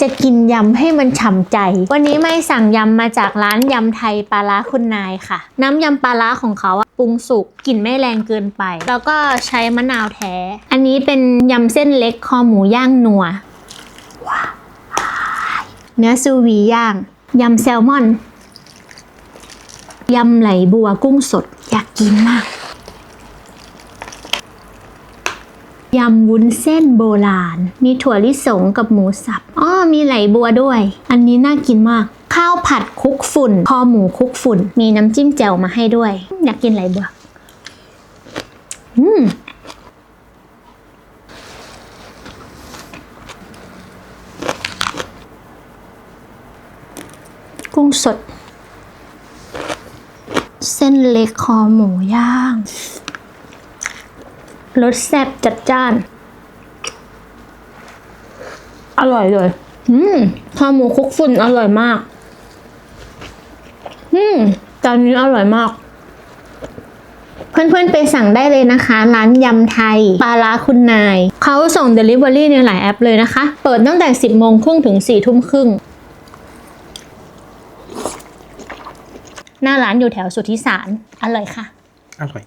จะกินยำให้มันฉ่ำใจ วันนี้ไม่สั่งยำมาจากร้านยำไทยปลาร้าคุณนายค่ะ น้ำยำปลาร้าของเขาปรุงสุกกลิ่นไม่แรงเกินไป แล้วก็ใช้มะนาวแท้ อันนี้เป็นยำเส้นเล็กคอหมูย่างนัวว้าวเนื้อซูวีย่างยำแซลมอนยำไหลบัวกุ้งสดอยากกินมาก ยำวุ้นเส้นโบราณ มีถั่วลิสงกับหมูสับอ้อมีไหลบัวด้วย อันนี้น่ากินมาก ข้าวผัดคลุกฝุ่น คอหมูคลุกฝุ่น มีน้ำจิ้มแจ่วมาให้ด้วย อยากกินไหลบัว อืมกุ้งสด เส้นเล็กคอหมูย่าง รสแซ่บจัดจ้าน อร่อยเลย อืมข้าวหมูคลุกฝุ่นอร่อยมาก อืมจานนี้อร่อยมาก เพื่อนๆไปสั่งได้เลยนะคะ ร้านยำไทย ปลาร้าคุณนาย เขาส่ง Delivery ในหลายแอปเลยนะคะ เปิดตั้งแต่ 10โมงครึ่งถึง4ทุ่มครึ่งหน้าร้านอยู่แถวสุทธิสาร อร่อยค่ะ อร่อย